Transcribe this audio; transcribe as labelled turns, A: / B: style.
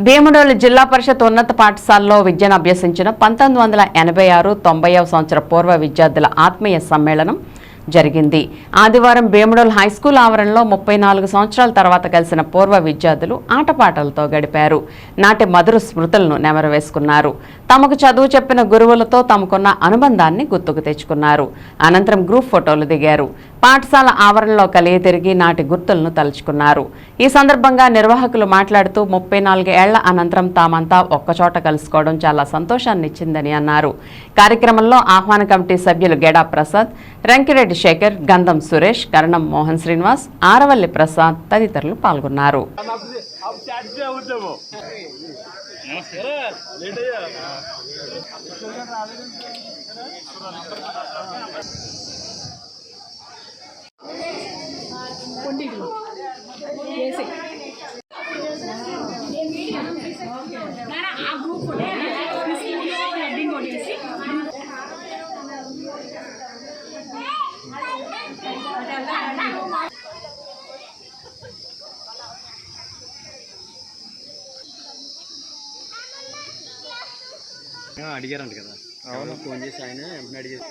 A: భీమడోలు జిల్లా పరిషత్ ఉన్నత పాఠశాలలో విద్యను అభ్యసించిన పంతొమ్మిది వందల ఎనభై ఆరు తొంభైవ సంవత్సర పూర్వ విద్యార్థుల ఆత్మీయ సమ్మేళనం జరిగింది. ఆదివారం భీముడోల్ హైస్కూల్ ఆవరణలో ముప్పై నాలుగు సంవత్సరాల తర్వాత కలిసిన పూర్వ విద్యార్థులు ఆటపాటలతో గడిపారు. నాటి మధుర స్మృతులను నెమరవేసుకున్నారు. తమకు చదువు చెప్పిన గురువులతో తమకున్న అనుబంధాన్ని గుర్తుకు తెచ్చుకున్నారు. అనంతరం గ్రూప్ ఫోటోలు దిగారు. పాఠశాల ఆవరణలో కలిగి తిరిగి నాటి గుర్తులను తలుచుకున్నారు. ఈ సందర్భంగా నిర్వాహకులు మాట్లాడుతూ ముప్పై నాలుగు ఏళ్ళ అనంతరం తామంతా ఒక్కచోట కలుసుకోవడం చాలా సంతోషాన్నిచ్చిందని అన్నారు. కార్యక్రమంలో ఆహ్వాన కమిటీ సభ్యులు గెడా ప్రసాద్ రంకిరెడ్డి గంగిరెడ్డి శేఖర్ గంధం సురేష్ కరణం మోహన్ శ్రీనివాస్ ఆరవల్లి ప్రసాద్ తదితరులు పాల్గొన్నారు.
B: ఆ గ్రూప్
C: అడిగారంట కదా. అవును. ఫోన్ చేసి ఆయన వెంటనే అడిగారు.